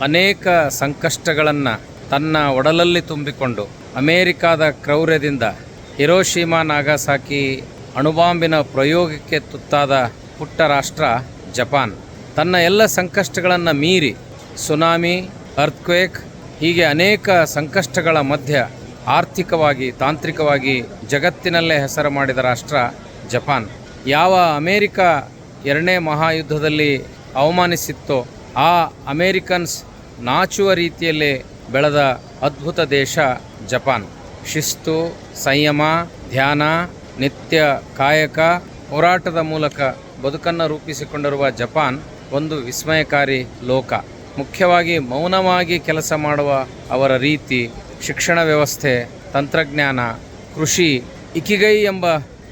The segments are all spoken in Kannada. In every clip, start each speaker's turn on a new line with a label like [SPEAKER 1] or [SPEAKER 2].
[SPEAKER 1] ಅನೇಕ ಸಂಕಷ್ಟಗಳನ್ನು ತನ್ನ ಒಡಲಲ್ಲಿ ತುಂಬಿಕೊಂಡು ಅಮೇರಿಕಾದ ಕ್ರೌರ್ಯದಿಂದ ಹಿರೋಶಿಮಾ ನಾಗಾಸಾಕಿ ಅಣುಬಾಂಬಿನ ಪ್ರಯೋಗಕ್ಕೆ ತುತ್ತಾದ ಪುಟ್ಟ ರಾಷ್ಟ್ರ ಜಪಾನ್. ತನ್ನ ಎಲ್ಲ ಸಂಕಷ್ಟಗಳನ್ನು ಮೀರಿ ಸುನಾಮಿ ಅರ್ತ್ಕ್ವೇಕ್ ಹೀಗೆ ಅನೇಕ ಸಂಕಷ್ಟಗಳ ಮಧ್ಯ ಆರ್ಥಿಕವಾಗಿ, ತಾಂತ್ರಿಕವಾಗಿ ಜಗತ್ತಿನಲ್ಲೇ ಹೆಸರು ಮಾಡಿದ ರಾಷ್ಟ್ರ ಜಪಾನ್. ಯಾವ ಅಮೇರಿಕ ಎರಡನೇ ಮಹಾಯುದ್ಧದಲ್ಲಿ ಅವಮಾನಿಸಿತ್ತೋ ಆ ಅಮೇರಿಕನ್ಸ್ ನಾಚುವ ರೀತಿಯಲ್ಲೇ ಬೆಳೆದ ಅದ್ಭುತ ದೇಶ ಜಪಾನ್. ಶಿಸ್ತು, ಸಂಯಮ, ಧ್ಯಾನ, ನಿತ್ಯ ಕಾಯಕ, ಹೋರಾಟದ ಮೂಲಕ ಬದುಕನ್ನು ರೂಪಿಸಿಕೊಂಡಿರುವ ಜಪಾನ್ ಒಂದು ವಿಸ್ಮಯಕಾರಿ ಲೋಕ. ಮುಖ್ಯವಾಗಿ ಮೌನವಾಗಿ ಕೆಲಸ ಮಾಡುವ ಅವರ ರೀತಿ, ಶಿಕ್ಷಣ ವ್ಯವಸ್ಥೆ, ತಂತ್ರಜ್ಞಾನ, ಕೃಷಿ, ಇಕಿಗೈ ಎಂಬ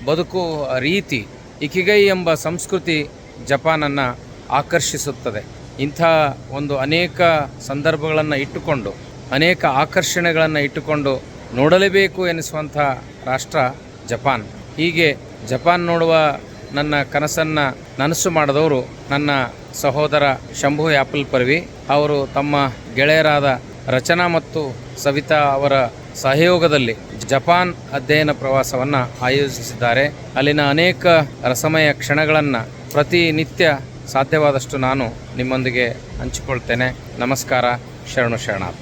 [SPEAKER 1] ಬದುಕು ರೀತಿ, ಇಕಿಗೈ ಎಂಬ ಸಂಸ್ಕೃತಿ ಜಪಾನನ್ನು ಆಕರ್ಷಿಸುತ್ತದೆ. ಇಂಥ ಒಂದು ಅನೇಕ ಸಂದರ್ಭಗಳನ್ನು ಇಟ್ಟುಕೊಂಡು, ಅನೇಕ ಆಕರ್ಷಣೆಗಳನ್ನು ಇಟ್ಟುಕೊಂಡು ನೋಡಲೇಬೇಕು ಎನಿಸುವಂಥ ರಾಷ್ಟ್ರ ಜಪಾನ್. ಹೀಗೆ ಜಪಾನ್ ನೋಡುವ ನನ್ನ ಕನಸನ್ನು ನನಸು ಮಾಡಿದವರು ನನ್ನ ಸಹೋದರ ಶಂಭು ಯಾಪಲ್ ಪರ್ವಿ. ಅವರು ತಮ್ಮ ಗೆಳೆಯರಾದ ರಚನಾ ಮತ್ತು ಸವಿತಾ ಅವರ ಸಹಯೋಗದಲ್ಲಿ ಜಪಾನ್ ಅಧ್ಯಯನ ಪ್ರವಾಸವನ್ನು ಆಯೋಜಿಸಿದ್ದಾರೆ. ಅಲ್ಲಿನ ಅನೇಕ ರಸಮಯ ಕ್ಷಣಗಳನ್ನು ಪ್ರತಿನಿತ್ಯ ಸಾಧ್ಯವಾದಷ್ಟು ನಾನು ನಿಮ್ಮೊಂದಿಗೆ ಹಂಚಿಕೊಳ್ತೇನೆ. ನಮಸ್ಕಾರ. ಶರಣು ಶರಣಾರ್ಥಿ.